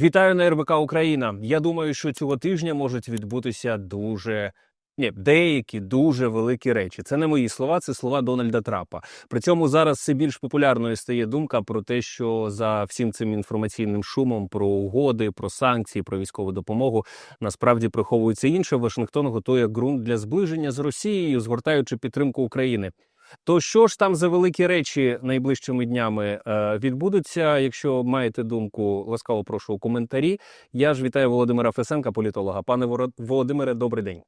Вітаю на РБК Україна. Я думаю, що цього тижня можуть відбутися дуже. Ні, деякі дуже великі речі. Це не мої слова, це слова Дональда Трапа. При цьому зараз все більш популярною стає думка про те, що за всім цим інформаційним шумом про угоди, про санкції, про військову допомогу насправді приховується інше. Вашингтон готує ґрунт для зближення з Росією, згортаючи підтримку України. То що ж там за великі речі найближчими днями е, відбудуться? Якщо маєте думку, ласкаво прошу у коментарі. Я ж вітаю Володимира Фесенка, політолога. Пане Володимире, добрий день.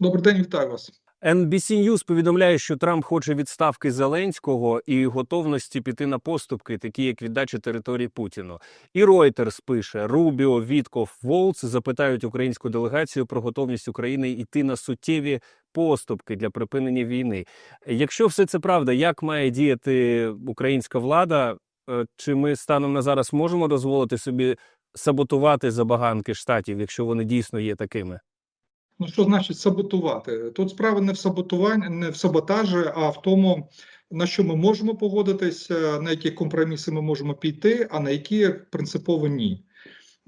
Добрий день, вітаю вас. NBC News повідомляє, що Трамп хоче відставки Зеленського і готовності піти на поступки, такі як віддача території Путіну. І Reuters пише: Рубіо, Вітков, Волц запитають українську делегацію про готовність України йти на суттєві поступки для припинення війни. Якщо все це правда, як має діяти українська влада? Е, Чи ми станом на зараз можемо дозволити собі саботувати забаганки штатів, якщо вони дійсно є такими? Ну що значить саботувати? Тут справа не в саботуванні, не в саботажі, а в тому, на що ми можемо погодитися, на які компроміси ми можемо піти, а на які принципово ні.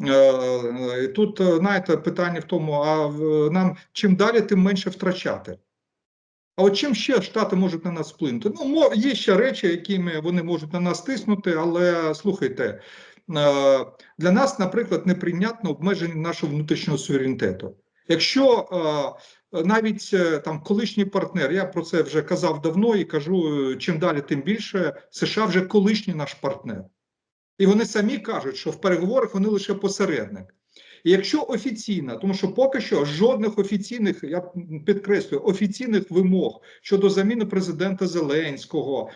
Е, Тут е, знаєте, питання в тому: а нам чим далі, тим менше втрачати. А от чим ще Штати можуть на нас вплинути? Ну, є ще речі, якими вони можуть на нас тиснути, але слухайте, е, для нас, наприклад, неприйнятно обмеження нашого внутрішнього суверенітету. Якщо е, навіть е, там колишній партнер, я про це вже казав давно і кажу, е, чим далі, тим більше США вже колишній наш партнер. І вони самі кажуть, що в переговорах вони лише посередник. І якщо офіційно, тому що поки що жодних офіційних, я підкреслюю, офіційних вимог щодо заміни президента Зеленського,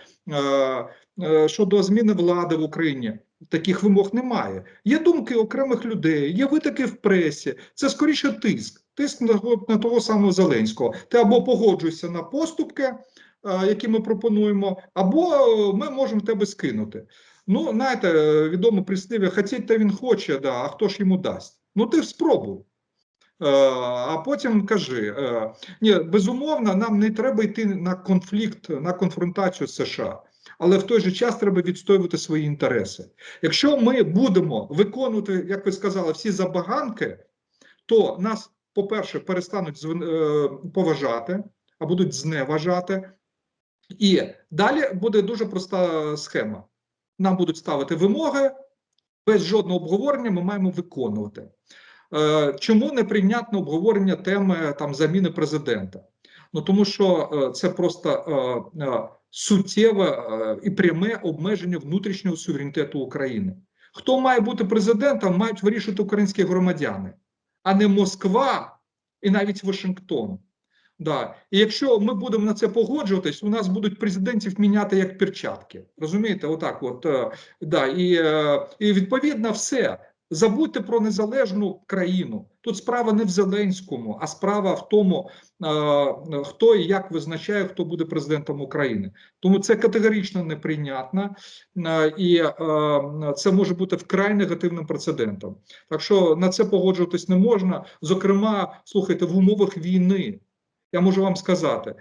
щодо зміни влади в Україні, таких вимог немає. Є думки окремих людей, є витоки в пресі. Це скоріше тиск, тиск на, на того самого Зеленського. Ти або погоджуєшся на поступки, е, які ми пропонуємо, або е, ми можемо тебе скинути. Ну, знаєте, е, відоме прислів'я, хотіть та він хоче, да, а хто ж йому дасть? Ну, ти спробуй. А потім кажи: ні, безумовно, нам не треба йти на конфлікт, на конфронтацію з США, але в той же час треба відстоювати свої інтереси. Якщо ми будемо виконувати, як ви сказали, всі забаганки, то нас, по-перше, перестануть е, поважати, а будуть зневажати. І далі буде дуже проста схема. Нам будуть ставити вимоги, без жодного обговорення ми маємо виконувати. Е, Чому неприйнятно обговорення теми там заміни президента? Ну тому що е, це просто суттєве і пряме обмеження внутрішнього суверенітету України. Хто має бути президентом, мають вирішити українські громадяни, а не Москва і навіть Вашингтон. Да. І якщо ми будемо на це погоджуватись, у нас будуть президентів міняти як перчатки. Розумієте, отак, от е, да, і, е, і відповідно все. Забудьте про незалежну країну. Тут справа не в Зеленському, а справа в тому, хто і як визначає, хто буде президентом України. Тому це категорично неприйнятно, і це може бути вкрай негативним прецедентом. Так що на це погоджуватись не можна. Зокрема, слухайте, в умовах війни. Я можу вам сказати,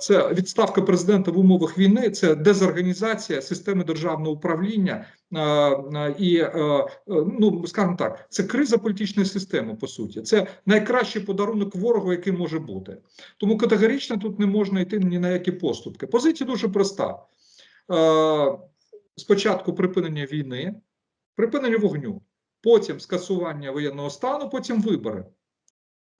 це відставка президента в умовах війни, це дезорганізація системи державного управління е, е, і, е, е, ну скажімо так, це криза політичної системи. По суті, це найкращий подарунок ворогу, який може бути. Тому категорично тут не можна йти ні на які поступки. Позиція дуже проста: Е, спочатку припинення війни, припинення вогню, потім скасування воєнного стану, потім вибори.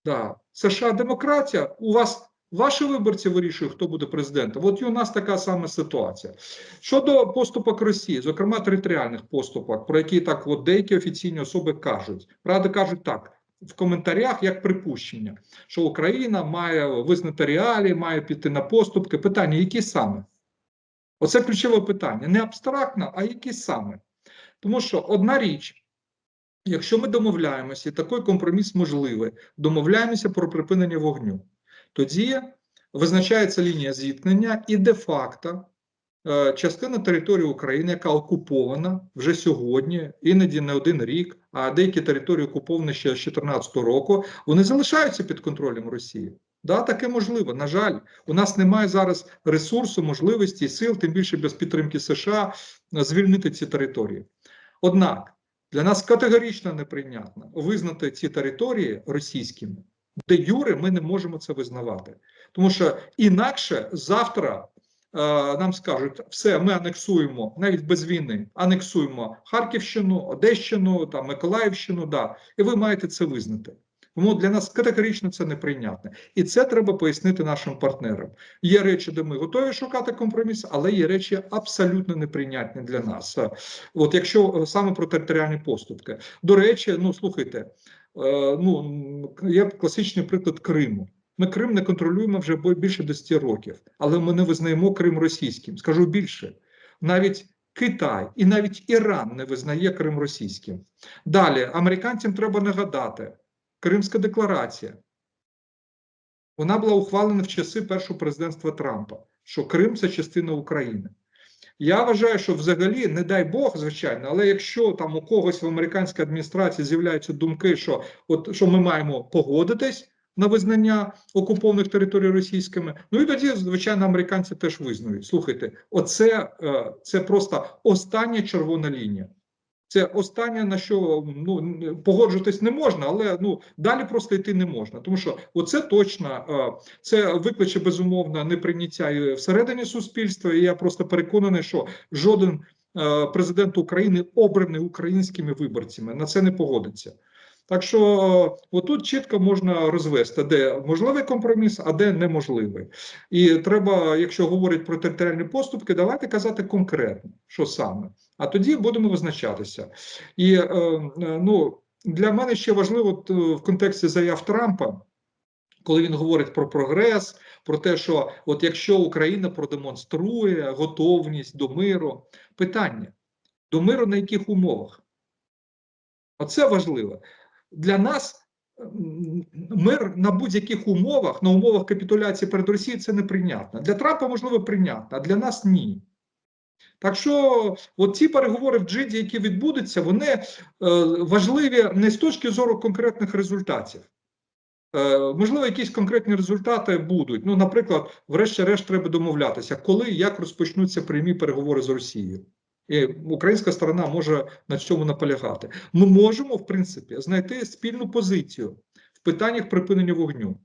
Да. США демократія. У вас ваші виборці вирішують, хто буде президентом. От і у нас така сама ситуація. Щодо поступок Росії, зокрема територіальних поступок, про які так от деякі офіційні особи кажуть. Правда, кажуть так. В коментарях як припущення, що Україна має визнати реалії, має піти на поступки. Питання, які саме? Оце ключове питання. Не абстрактно, а які саме? Тому що одна річ, Якщо ми домовляємося, і такий компроміс можливий, домовляємося про припинення вогню, тоді визначається лінія зіткнення, і де-факто е, частина території України, яка окупована вже сьогодні, іноді не один рік, а деякі території окуповані ще з 2014 року, вони залишаються під контролем Росії. Да, таке можливо. На жаль, у нас немає зараз ресурсу, можливості, сил, тим більше без підтримки США, звільнити ці території. Однак Для нас категорично неприйнятно визнати ці території російськими, де юри ми не можемо це визнавати. Тому що інакше завтра е, нам скажуть, все, ми анексуємо навіть без війни, анексуємо Харківщину, Одещину, там, Миколаївщину, да, і ви маєте це визнати. Тому для нас категорично це неприйнятне. І це треба пояснити нашим партнерам. Є речі, де ми готові шукати компроміс, але є речі абсолютно неприйнятні для нас. От якщо е, саме про територіальні поступки. До речі, ну слухайте, ну м, є класичний приклад Криму. Ми Крим не контролюємо вже більше 10 років, але ми не визнаємо Крим російським. Скажу більше, навіть Китай і навіть Іран не визнає Крим російським. Далі американцям треба нагадати. Кримська декларація. Вона була ухвалена в часи першого президентства Трампа, що Крим це частина України. Я вважаю, що взагалі, не дай Бог, звичайно, але якщо там у когось в американській адміністрації з'являються думки, що от що ми маємо погодитись на визнання окупованих територій російськими, ну і тоді, звичайно, американці теж визнають. Слухайте, оце е, це просто остання червона лінія. Це останнє на що ну погоджуватись не можна, але ну далі просто йти не можна. Тому що оце точно е, це викличе безумовно неприйняття всередині суспільства. І я просто переконаний, що жоден е, президент України обраний українськими виборцями на це не погодиться. Так що е, отут чітко можна розвести, де можливий компроміс, а де неможливий. І треба, якщо говорять про територіальні поступки, давайте казати конкретно, що саме. А тоді будемо визначатися. І е, е, ну, для мене ще важливо в контексті заяв Трампа, коли він говорить про прогрес, про те, що от якщо Україна продемонструє готовність до миру, питання до миру на яких умовах? Оце важливо. Для нас мир на будь-яких умовах, на умовах капітуляції перед Росією, це неприйнятно. Для Трампа, можливо, прийнятно, а для нас ні. Так що от ці переговори в Джиді, які відбудуться, вони е, важливі не з точки зору конкретних результатів. Е, можливо, якісь конкретні результати будуть. Ну, наприклад, врешті-решт треба домовлятися, коли і як розпочнуться прямі переговори з Росією. Українська сторона може на цьому наполягати. Ми можемо, в принципі, знайти спільну позицію в питаннях припинення вогню.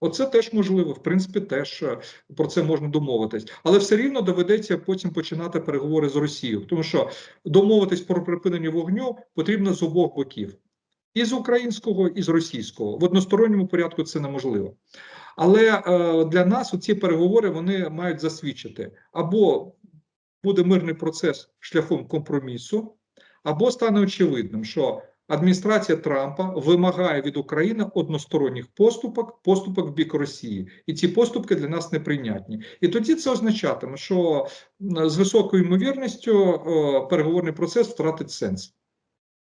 Оце теж можливо, в принципі, теж е, про це можна домовитись, але все рівно доведеться потім починати переговори з Росією, тому що домовитись про припинення вогню потрібно з обох боків, і з українського, і з російського. В односторонньому порядку це неможливо. Але е, для нас ці переговори вони мають засвідчити або буде мирний процес шляхом компромісу, або стане очевидним, що адміністрація Трампа вимагає від України односторонніх поступок, поступок в бік Росії, і ці поступки для нас неприйнятні. І тоді це означатиме, що з високою ймовірністю переговорний процес втратить сенс.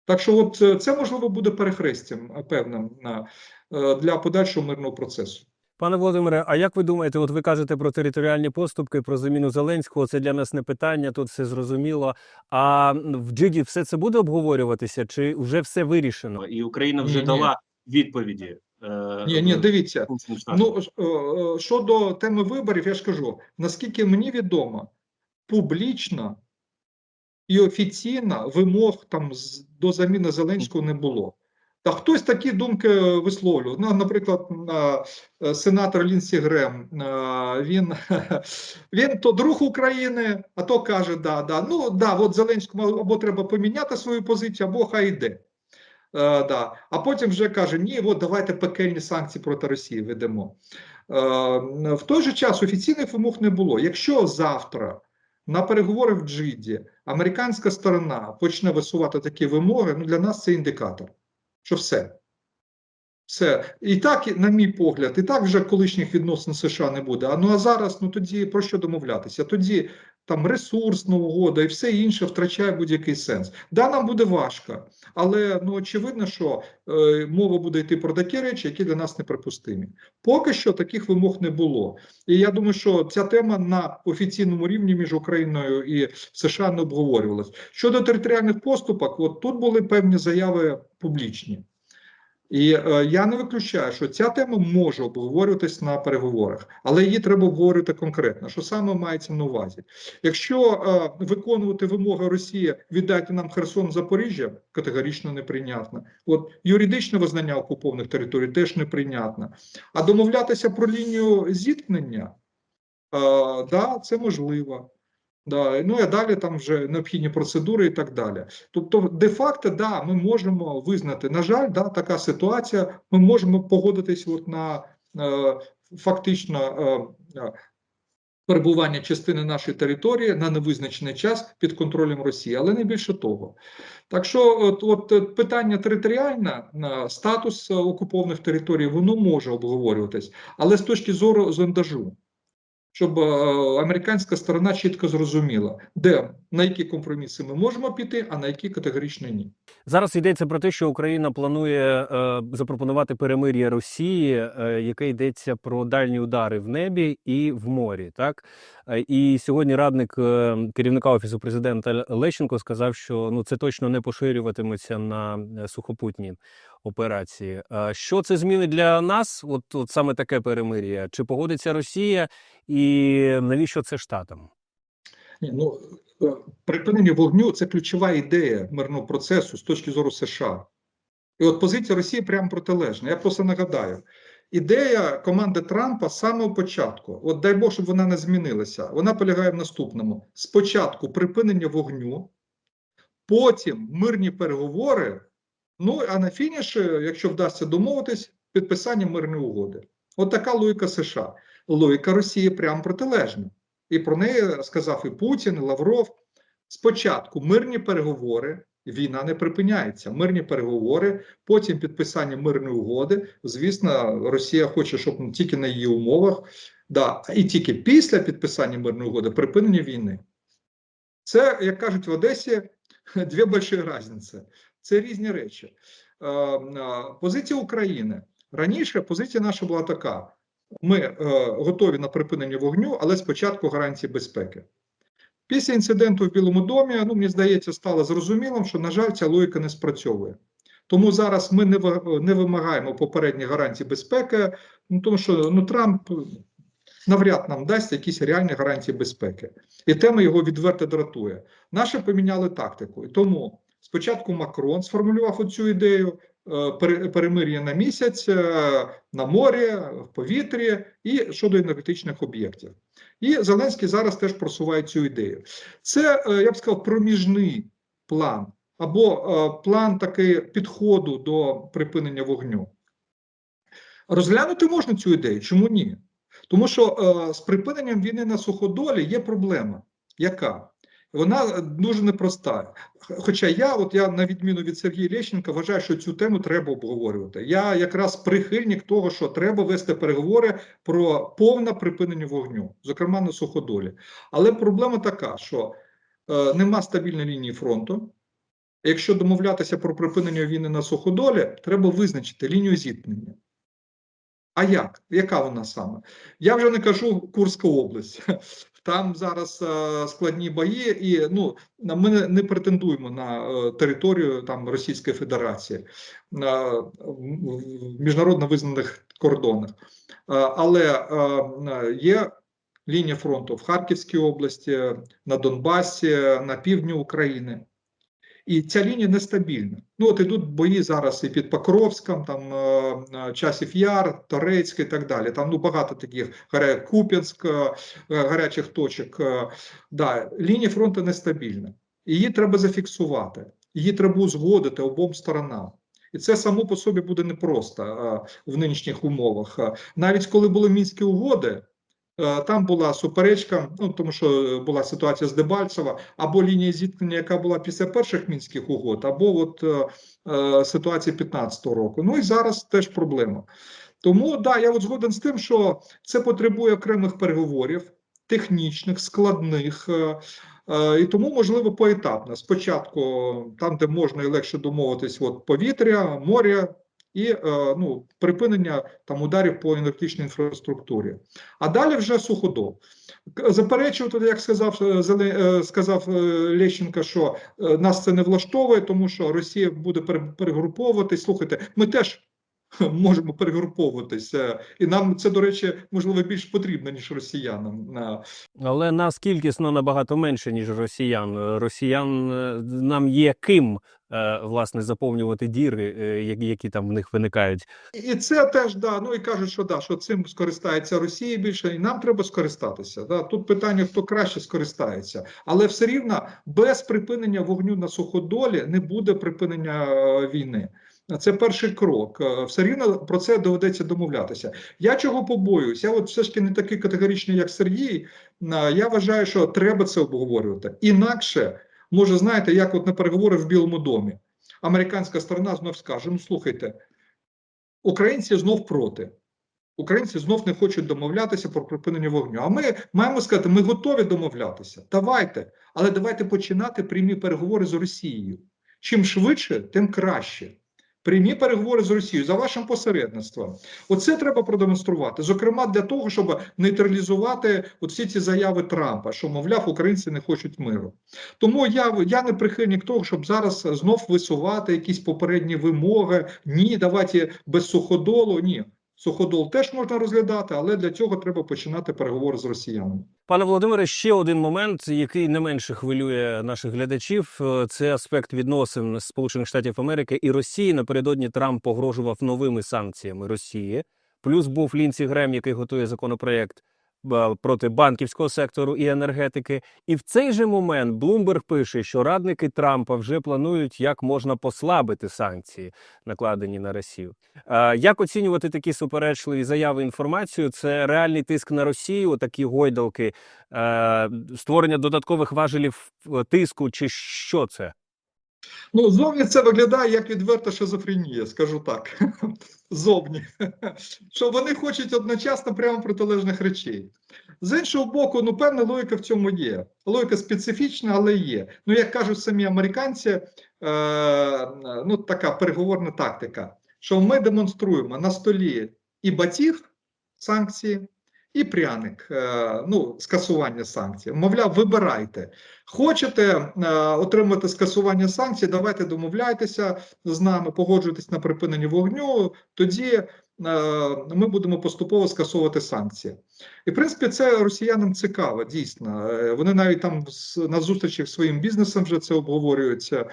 Так що, от е, це можливо буде перехрестям е, певним е, для подальшого мирного процесу. Пане Володимире, а як ви думаєте, от ви кажете про територіальні поступки, про заміну Зеленського? Це для нас не питання, тут все зрозуміло. А в Джиді все це буде обговорюватися, чи вже все вирішено? і Україна вже Ні, ні. дала відповіді. е, Ні, ні, дивіться. Ну е, е, щодо теми виборів, я ж кажу, наскільки мені відомо, публічно і офіційно вимог там з- до заміни Зеленського не було. Та хтось такі думки висловлював. Ну, наприклад, е, сенатор Лінсі Грем, е, він, він то друг України, а то каже, да, да, ну да, от Зеленському або треба поміняти свою позицію, або хай йде. Е, да. А потім вже каже: ні, от давайте пекельні санкції проти Росії ведемо. В той же час офіційних вимог не було. Якщо завтра на переговори в Джиді американська сторона почне висувати такі вимоги, ну для нас це індикатор, що все. Все. І так, на мій погляд, і так вже колишніх відносин США не буде. А ну а зараз, ну тоді про що домовлятися? Тоді там ресурсна угода і все інше втрачає будь-який сенс. Да, нам буде важко, але ну очевидно, що е, мова буде йти про такі речі, які для нас неприпустимі. Поки що таких вимог не було. І я думаю, що ця тема на офіційному рівні між Україною і США не обговорювалась. Щодо територіальних поступок, от тут були певні заяви публічні. І е, я не виключаю, що ця тема може обговорюватись на переговорах, але її треба обговорювати конкретно. Що саме мається на увазі? Якщо е, виконувати вимоги Росії віддайте нам Херсон Запоріжжя, категорично неприйнятно. От юридичне визнання окупованих територій теж неприйнятно. А домовлятися про лінію зіткнення, е, да, це можливо. Да, ну і далі там вже необхідні процедури і так далі. Тобто, де-факто, да, ми можемо визнати, на жаль, да, така ситуація. Ми можемо погодитись от на е, фактично е, е, перебування частини нашої території на невизначений час під контролем Росії, але не більше того. Так що, от, от е, питання територіальне, е, статус окупованих територій, воно може обговорюватись, але з точки зору зондажу щоб е, американська сторона чітко зрозуміла, де на які компроміси ми можемо піти, а на які категорично ні. Зараз йдеться про те, що Україна планує е, запропонувати перемир'я Росії, е, яке йдеться про дальні удари в небі і в морі. Так Е, і сьогодні радник е, керівника офісу президента Лещенко сказав, що ну це точно не поширюватиметься на е, сухопутні операції. Е, Що це змінить для нас? От, от саме таке перемир'я? Чи погодиться Росія, і навіщо це штатам? Ні, ну припинення вогню це ключова ідея мирного процесу з точки зору США. І от позиція Росії прямо протилежна. Я просто нагадаю. Ідея команди Трампа з самого початку, от дай Бог, щоб вона не змінилася, вона полягає в наступному: спочатку припинення вогню, потім мирні переговори. Ну а на фініші, якщо вдасться домовитись, підписання мирної угоди. От така логіка США. Логіка Росії прямо протилежна. І про неї сказав і Путін, і Лавров. Спочатку мирні переговори, війна не припиняється. Мирні переговори, потім підписання мирної угоди. Звісно, Росія хоче, щоб тільки на її умовах, да, і тільки після підписання мирної угоди припинення війни. Це, як кажуть в Одесі, дві великі різниці. Це різні речі. Е, е, Позиція України раніше позиція наша була така: ми е, готові на припинення вогню, але спочатку гарантії безпеки. Після інциденту в Білому домі, ну мені здається, стало зрозумілим, що, на жаль, ця логіка не спрацьовує. Тому зараз ми не, не вимагаємо попередніх гарантій безпеки, ну, тому що ну, Трамп навряд нам дасть якісь реальні гарантії безпеки. І тема його відверто дратує. Наші поміняли тактику. І тому спочатку Макрон сформулював оцю ідею перемир'я на місяць, е, на морі, в повітрі і щодо енергетичних об'єктів. І Зеленський зараз теж просуває цю ідею. Це, е, я б сказав, проміжний план або е, план такий підходу до припинення вогню. Розглянути можна цю ідею, чому ні? Тому що е, з припиненням війни на суходолі є проблема. Яка? Вона дуже непроста. Хоча я, от я на відміну від Сергія Лещенка, вважаю, що цю тему треба обговорювати. Я якраз прихильник того, що треба вести переговори про повне припинення вогню, зокрема на суходолі. Але проблема така, що е, нема стабільної лінії фронту. Якщо домовлятися про припинення війни на суходолі, треба визначити лінію зіткнення. А як? Яка вона саме? Я вже не кажу Курська область. Там зараз е, складні бої, і ну ми не, претендуємо на е, територію там Російської Федерації на в- міжнародно визнаних кордонах. Е, але е, е, є лінія фронту в Харківській області, на Донбасі, на півдні України. І ця лінія нестабільна. Ну от ідуть бої зараз і під Покровськом, там е, е, Часів Яр, Торецьк і так далі. Там ну багато таких Куп'янськ, е, гарячих точок. Да, лінія фронту нестабільна. Її треба зафіксувати, її треба узгодити обом сторонам. І це само по собі буде непросто в нинішніх умовах. Навіть коли були мінські угоди, там була суперечка, ну тому що була ситуація з Дебальцева, або лінія зіткнення, яка була після перших мінських угод, або от е, е, ситуація 15-го року. Ну і зараз теж проблема. Тому да, я от згоден з тим, що це потребує окремих переговорів, технічних, складних. е, е, І тому можливо поетапно. Спочатку там, де можна і легше домовитись, от повітря, море і е, ну, припинення там ударів по енергетичній інфраструктурі. А далі вже суходол. Заперечувати, як сказав е, е, сказав Лещенко, що нас це не влаштовує, тому що Росія буде пере- перегруповуватись. Слухайте, ми теж можемо перегруповуватися, і нам це, до речі, можливо більш потрібно ніж росіянам. Але нас кількісно набагато менше, ніж росіян. Росіян е, нам є ким е, власне заповнювати діри, е, які, там в них виникають. І це теж да. Ну і кажуть, що да, що цим скористається Росія більше, і нам треба скористатися. Да. Тут питання, хто краще скористається, але все рівно без припинення вогню на суходолі не буде припинення війни. Це перший крок. Е, Все рівно про це доведеться домовлятися. Я чого побоююсь? Я от все ж таки не такий категоричний, як Сергій. Е, Я вважаю, що треба це обговорювати. Інакше, може, знаєте, як от на переговори в Білому домі. Американська сторона знов скаже: ну слухайте. Українці знов проти. Українці знов не хочуть домовлятися про припинення вогню. А ми маємо сказати, ми готові домовлятися. Давайте, але давайте починати прямі переговори з Росією. Чим швидше, тим краще. Прямі переговори з Росією за вашим посередництвом. Оце треба продемонструвати. Зокрема, для того, щоб нейтралізувати от всі ці заяви Трампа, що, мовляв, українці не хочуть миру. Тому я, я не прихильник того, щоб зараз знов висувати якісь попередні вимоги. Ні, давайте без суходолу. Ні, суходол теж можна розглядати, але для цього треба починати переговори з росіянами. Пане Володимире, ще один момент, який не менше хвилює наших глядачів, е, це аспект відносин Сполучених Штатів Америки і Росії. Напередодні Трамп погрожував новими санкціями Росії. Плюс був Лінсі Грем, який готує законопроект проти банківського сектору і енергетики. І в цей же момент Блумберг пише, що радники Трампа вже планують, як можна послабити санкції, накладені на Росію. Е, Як оцінювати такі суперечливі заяви інформацію? Це реальний тиск на Росію, такі гойдалки, е, створення додаткових важелів е, тиску, чи що це? Ну, зовні це виглядає як відверта шизофренія, скажу так. Зовні. Що вони хочуть одночасно прямо протилежних речей. З іншого боку, ну певна логіка в цьому є. Логіка специфічна, але є. Ну, як кажуть самі американці, е, ну така переговорна тактика, що ми демонструємо на столі і батіг санкції, і пряник, е, ну, скасування санкцій. Мовляв, вибирайте. Хочете е, отримати скасування санкцій, давайте домовляйтеся з нами, погоджуйтесь на припинення вогню, тоді е, ми будемо поступово скасовувати санкції. І в принципі, це росіянам цікаво, дійсно. Вони навіть там на зустрічах своїм бізнесом вже це обговорюються.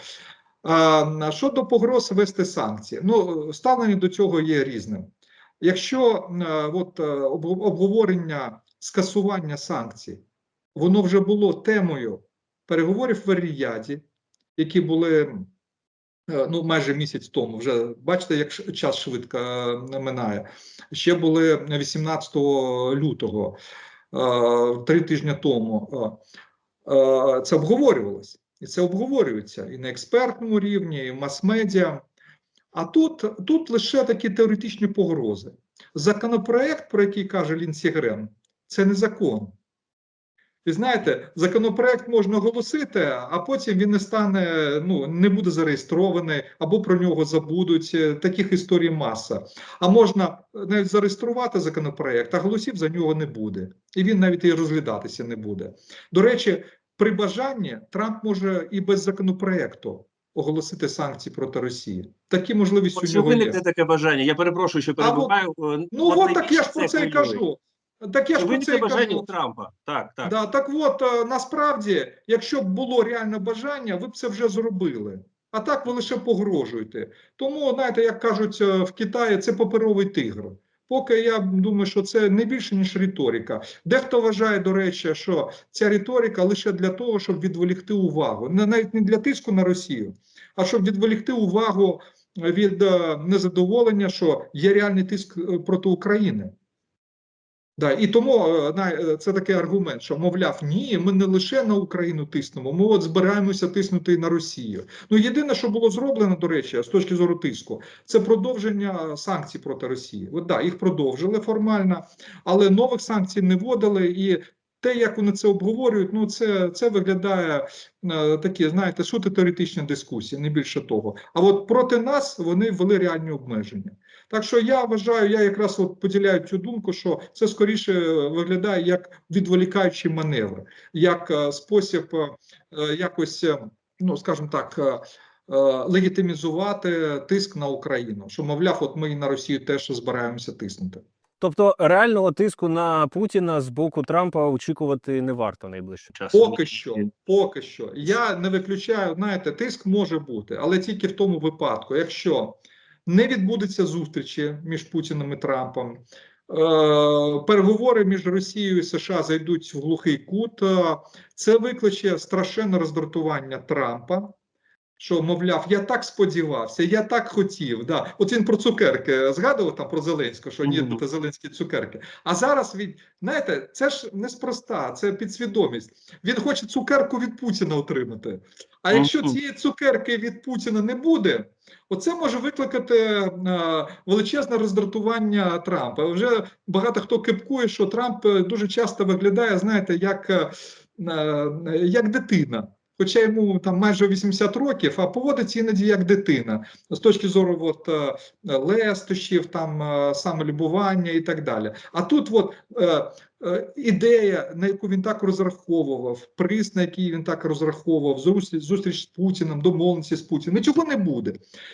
Щодо погроз вести санкції, ну ставлення до цього є різним. Якщо е, от, е, обговорення скасування санкцій, воно вже було темою переговорів в Ріяді, які були е, ну, майже місяць тому. Вже бачите, як час швидко минає. Ще були 18 лютого, три тижні тому. Це обговорювалося. І це обговорюється і на експертному рівні, і в мас-медіа. А тут, тут лише такі теоретичні погрози. Законопроект, про який каже Лінсі Грем, це не закон. Ви знаєте, законопроект можна оголосити, а потім він не стане, ну не буде зареєстрований, або про нього забудуть. Е, Таких історій маса. А можна навіть зареєструвати законопроект, а голосів за нього не буде. І він навіть і розглядатися не буде. До речі, при бажанні Трамп може і без законопроекту оголосити санкції проти Росії. Такі можливості От у нього є. виникне таке бажання? Я перепрошую, що перебуваю. Ну от так я ж про це і кажу. Так я ж про це і бажання кажу. у Трампа. Так, так. Да, так от е, насправді, якщо б було реальне бажання, ви б це вже зробили. А так ви лише погрожуєте. Тому, знаєте, як кажуть е, в Китаї, це паперовий тигр. Поки я думаю, що це не більше ніж риторика. Дехто вважає, до речі, що ця риторика лише для того, щоб відволікти увагу, навіть не для тиску на Росію, а щоб відволікти увагу від е, незадоволення, що є реальний тиск е, проти України. Да, і тому е, на- е, це такий аргумент, що мовляв, ні, ми не лише на Україну тиснемо, ми от збираємося тиснути і на Росію. Ну єдине, що було зроблено, до речі, з точки зору тиску, це продовження санкцій проти Росії. От да, їх продовжили формально, але нових санкцій не вводили. І те, як вони це обговорюють, ну це, це виглядає е, такі, знаєте, суто теоретичні дискусії, не більше того. А от проти нас вони ввели реальні обмеження. Так що я вважаю, я якраз от поділяю цю думку, що це скоріше виглядає як відволікаючий маневр, як е, спосіб е, якось, е, ну скажімо так, е, легітимізувати тиск на Україну. Що, мовляв, от ми і на Росію теж збираємося тиснути. Тобто реального тиску на Путіна з боку Трампа очікувати не варто найближчим Часом. Поки що, поки що. Я не виключаю, знаєте, тиск може бути, але тільки в тому випадку, якщо не відбудеться зустрічі між Путіним і Трампом, е, переговори між Росією і США зайдуть в глухий кут, е, це викличе страшенне роздратування Трампа. Що, мовляв, я так сподівався, я так хотів. Да. От він про цукерки згадував там про Зеленського, що ні, це Зеленські цукерки. А зараз він, знаєте, це ж неспроста, це підсвідомість. Він хоче цукерку від Путіна отримати. А якщо цієї цукерки від Путіна не буде, оце може викликати е, величезне роздратування Трампа. Вже багато хто кипкує, що Трамп е, дуже часто виглядає, знаєте, як, е, як дитина. Хоча йому там майже 80 років, а поводиться іноді як дитина з точки зору от, е, лестощів, там е, самолюбування і так далі. А тут от е, ідея, на яку він так розраховував, приз, на який він так розраховував, зустріч, зустріч з Путіним, домовленості з Путіним, нічого не буде.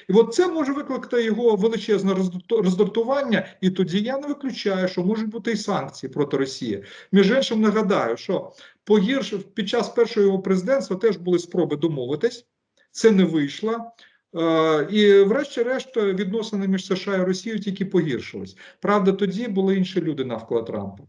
І от це може викликати його величезне роздрату- роздратування, і тоді я не виключаю, що можуть бути і санкції проти Росії. Між іншим, нагадаю, що погіршив під час першого його президентства теж були спроби домовитись, це не вийшло. Е, І, врешті-решт, відносини між США і Росією тільки погіршились. Правда, тоді були інші люди навколо Трампа, е,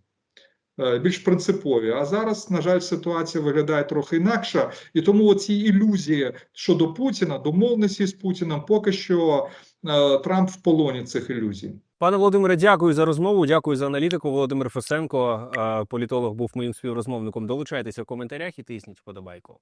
більш принципові. А зараз, на жаль, ситуація виглядає трохи інакше. І тому ці ілюзії щодо Путіна, домовленості з Путіним, поки що е, Трамп в полоні цих ілюзій. Пане Володимире, дякую за розмову. Дякую за аналітику. Володимир Фесенко, е, політолог, був моїм співрозмовником. Долучайтеся в коментарях і тисніть вподобайку.